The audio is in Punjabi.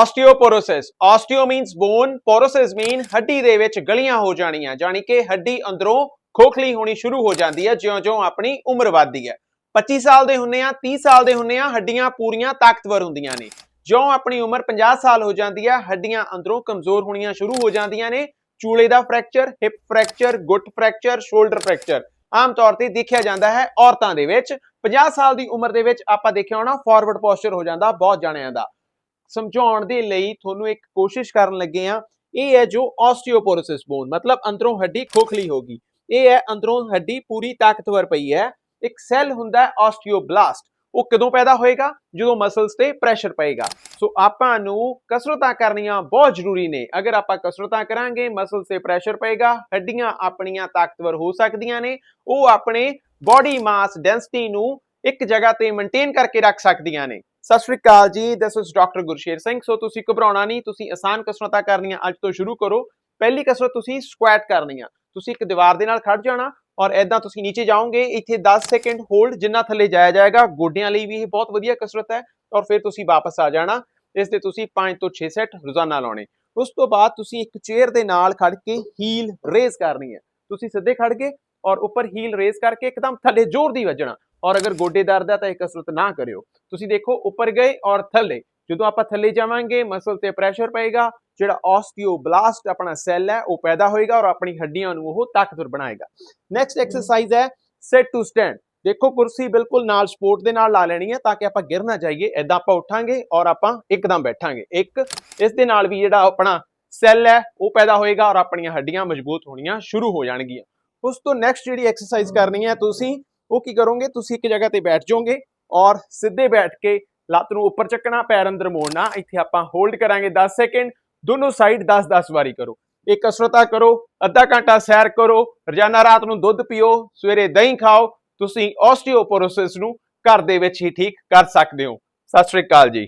ਆਸਟੀਓਪੋਰੋਸਿਸ ਆਸਟੀਓ ਮੀਨਸ ਬੋਨ ਪੋਰੋਸਿਸ ਮੀਨ ਹੱਡੀ ਦੇ ਵਿੱਚ ਗਲੀਆਂ ਹੋ ਜਾਣੀਆਂ, ਜਾਣੀ ਕਿ ਹੱਡੀ ਅੰਦਰੋਂ ਖੋਖਲੀ ਹੋਣੀ ਸ਼ੁਰੂ ਹੋ ਜਾਂਦੀ ਹੈ, ਜਿਉਂ-ਜਿਉਂ ਆਪਣੀ ਉਮਰ ਵੱਧਦੀ ਹੈ। 25 ਸਾਲ ਦੇ ਹੁੰਨੇ ਆ 30 ਸਾਲ ਦੇ ਹੁੰਨੇ ਆ, ਹੱਡੀਆਂ ਪੂਰੀਆਂ ਤਾਕਤਵਰ ਹੁੰਦੀਆਂ ਨੇ। ਜਿਉਂ ਆਪਣੀ ਉਮਰ 50 ਸਾਲ ਹੋ ਜਾਂਦੀ ਹੈ, ਹੱਡੀਆਂ ਅੰਦਰੋਂ ਕਮਜ਼ੋਰ ਹੋਣੀਆਂ ਸ਼ੁਰੂ ਹੋ ਜਾਂਦੀਆਂ ਨੇ। ਚੂਲੇ ਦਾ ਫ੍ਰੈਕਚਰ, ਹਿਪ ਫ੍ਰੈਕਚਰ, ਗੁੱਟ ਫ੍ਰੈਕਚਰ, ਸ਼ੋਲਡਰ ਫ੍ਰੈਕਚਰ। ਆਮ ਤੌਰ ਤੇ ਦੇਖਿਆ ਜਾਂਦਾ ਹੈ ਔਰਤਾਂ ਦੇ ਵਿੱਚ। 50 ਸਾਲ ਦੀ ਉਮਰ ਦੇ ਵਿੱਚ ਆਪਾਂ ਦੇਖਿਆ ਹੋਣਾ ਫਾਰਵਰਡ ਪੋਸਚਰ ਹੋ ਜਾਂਦਾ ਬਹੁਤ ਜਾਣਿਆਂ ਦਾ। ਸਮਝਾਉਣ ਦੇ ਲਈ ਤੁਹਾਨੂੰ ਇੱਕ ਕੋਸ਼ਿਸ਼ ਕਰਨ ਲੱਗੇ ਆ ਇਹ ਹੈ ਜੋ ਆਸਟੀਓਪੋਰੋਸਿਸ ਬੋਨ ਮਤਲਬ ਅੰਦਰੋਂ ਹੱਡੀ ਖੋਖਲੀ ਹੋਗੀ ਇਹ ਹੈ ਅੰਦਰੋਂ ਹੱਡੀ ਪੂਰੀ ਤਾਕਤਵਰ ਪਈ ਹੈ। ਇੱਕ ਸੈੱਲ ਹੁੰਦਾ ਹੈ ਆਸਟੀਓਬਲਾਸਟ ਉਹ ਕਦੋਂ ਪੈਦਾ ਹੋਏਗਾ? ਜਦੋਂ ਮਸਲਸ ਤੇ ਪ੍ਰੈਸ਼ਰ ਪਏਗਾ। ਸੋ ਆਪਾਂ ਨੂੰ ਕਸਰਤਾਂ ਕਰਨੀਆਂ ਬਹੁਤ ਜ਼ਰੂਰੀ ਨੇ। ਅਗਰ ਆਪਾਂ ਕਸਰਤਾਂ ਕਰਾਂਗੇ ਮਸਲਸ ਤੇ ਪ੍ਰੈਸ਼ਰ ਪਏਗਾ, ਹੱਡੀਆਂ ਆਪਣੀਆਂ ਤਾਕਤਵਰ ਹੋ ਸਕਦੀਆਂ ਨੇ। ਉਹ ਆਪਣੇ ਬਾਡੀ ਮਾਸ ਡੈਂਸਿਟੀ ਨੂੰ ਇੱਕ ਜਗ੍ਹਾ ਤੇ ਮੇਨਟੇਨ ਕਰਕੇ ਰੱਖ ਸਕਦੀਆਂ ਨੇ। ਸਤਿ ਸ਼੍ਰੀ ਅਕਾਲ ਜੀ this is doctor Gursher Singh. So ਤੁਸੀਂ ਘਬਰਾਉਣਾ ਨਹੀਂ, ਤੁਸੀਂ ਆਸਾਨ ਕਸਰਤਾਂ ਕਰਨੀਆਂ ਅੱਜ ਤੋਂ ਸ਼ੁਰੂ ਕਰੋ। ਪਹਿਲੀ ਕਸਰਤ ਤੁਸੀਂ ਸਕੁਐਟ ਕਰਨੀ ਆ। ਤੁਸੀਂ ਇੱਕ ਦੀਵਾਰ ਦੇ ਨਾਲ ਖੜ ਜਾਣਾ ਔਰ ਐਦਾਂ ਤੁਸੀਂ ਨੀਚੇ ਜਾਓਗੇ, ਇੱਥੇ 10 ਸੈਕਿੰਡ ਹੋਲਡ ਜਿੰਨਾ ਥੱਲੇ ਜਾਇਆ ਜਾਏਗਾ, ਗੋਡਿਆਂ ਲਈ ਵੀ ਇਹ ਬਹੁਤ ਵਧੀਆ ਕਸਰਤ ਹੈ ਔਰ ਫਿਰ ਤੁਸੀਂ ਵਾਪਸ ਆ ਜਾਣਾ। ਇਸ ਤੇ ਤੁਸੀਂ 5 ਤੋਂ 6 ਸੈਟ ਰੋਜ਼ਾਨਾ ਲਾਉਣੇ। ਉਸ ਤੋਂ ਬਾਅਦ ਤੁਸੀਂ ਇੱਕ ਚੇਅਰ ਦੇ ਨਾਲ ਖੜ ਕੇ ਹੀਲ ਰੇਜ਼ ਕਰਨੀ ਹੈ। ਤੁਸੀਂ ਸਿੱਧੇ ਖੜ ਕੇ ਔਰ ਉੱਪਰ ਹੀਲ ਰੇਜ਼ ਕਰਕੇ ਇੱਕਦਮ ਥੱਲੇ ਜ਼ੋਰ ਦੀ ਵੱਜਣਾ। ਔਰ ਅਗਰ ਗੋਡੇ ਦਰਦ ਹੈ ਤਾਂ ਇਹ ਕਸਰਤ ਨਾ ਕਰਿਓ। ਤੁਸੀਂ ਦੇਖੋ, ਉੱਪਰ ਗਏ ਔਰ ਥੱਲੇ। ਜਦੋਂ ਆਪਾਂ ਥੱਲੇ ਜਾਵਾਂਗੇ ਮਸਲ ਤੇ ਪ੍ਰੈਸ਼ਰ ਪਏਗਾ, ਜਿਹੜਾ ਆਸਟੀਓਬਲਾਸਟ ਆਪਣਾ ਸੈੱਲ ਹੈ, ਉਹ ਪੈਦਾ ਹੋਏਗਾ ਔਰ ਆਪਣੀ ਹੱਡੀਆਂ ਨੂੰ ਉਹ ਤਾਕਤਵਰ ਬਣਾਏਗਾ। ਨੈਕਸਟ ਐਕਸਰਸਾਈਜ਼ ਹੈ ਸੈਟ ਟੂ ਸਟੈਂਡ ਦੇਖੋ, ਕੁਰਸੀ ਬਿਲਕੁਲ ਨਾਲ ਸਪੋਰਟ ਦੇ ਨਾਲ ਲਾ ਲੈਣੀ ਹੈ ਤਾਂ ਕਿ ਆਪਾਂ ਗਿਰ ਨਾ ਜਾਈਏ। ਐਦਾਂ ਆਪਾਂ ਉੱਠਾਂਗੇ ਔਰ ਆਪਾਂ ਇੱਕਦਮ ਬੈਠਾਂਗੇ। ਇੱਕ, ਇਸ ਦੇ ਨਾਲ ਵੀ ਜਿਹੜਾ ਆਪਣਾ ਸੈੱਲ ਹੈ, ਉਹ ਪੈਦਾ ਹੋਏਗਾ ਔਰ ਆਪਣੀਆਂ ਹੱਡੀਆਂ ਮਜ਼ਬੂਤ ਹੋਣੀਆਂ ਸ਼ੁਰੂ ਹੋ ਜਾਣਗੀਆਂ। ਉਸ ਤੋਂ ਨੈਕਸਟ ਜਿਹੜੀ ਐਕਸਰਸਾਈਜ਼ ਕਰਨੀ ਹੈ, ਤੁਸੀਂ ਉਹ ਕੀ ਕਰੋਗੇ? ਤੁਸੀਂ ਇੱਕ ਜਗ੍ਹਾ ਤੇ ਬੈਠ ਜਾਓਗੇ ਔਰ ਸਿੱਧੇ ਬੈਠ ਕੇ ਲੱਤ ਨੂੰ ਉੱਪਰ ਚੱਕਣਾ, ਪੈਰ ਅੰਦਰ ਮੋੜਨਾ, ਇੱਥੇ ਆਪਾਂ ਹੋਲਡ ਕਰਾਂਗੇ 10 ਸੈਕਿੰਡ ਦੋਨੋਂ ਸਾਈਡ 10-10 ਵਾਰੀ ਕਰੋ। ਇਹ ਕਸਰਤਾ ਕਰੋ, ਅੱਧਾ ਘੰਟਾ ਸੈਰ ਕਰੋ, ਰੋਜ਼ਾਨਾ ਰਾਤ ਨੂੰ ਦੁੱਧ ਪੀਓ, ਸਵੇਰੇ ਦਹੀਂ ਖਾਓ, ਤੁਸੀਂ ਆਸਟੀਓਪੋਰੋਸਿਸ ਨੂੰ ਘਰ ਦੇ ਵਿੱਚ ਹੀ ਠੀਕ ਕਰ ਸਕਦੇ ਹੋ। ਸਤਿ ਸ਼੍ਰੀ ਅਕਾਲ ਜੀ।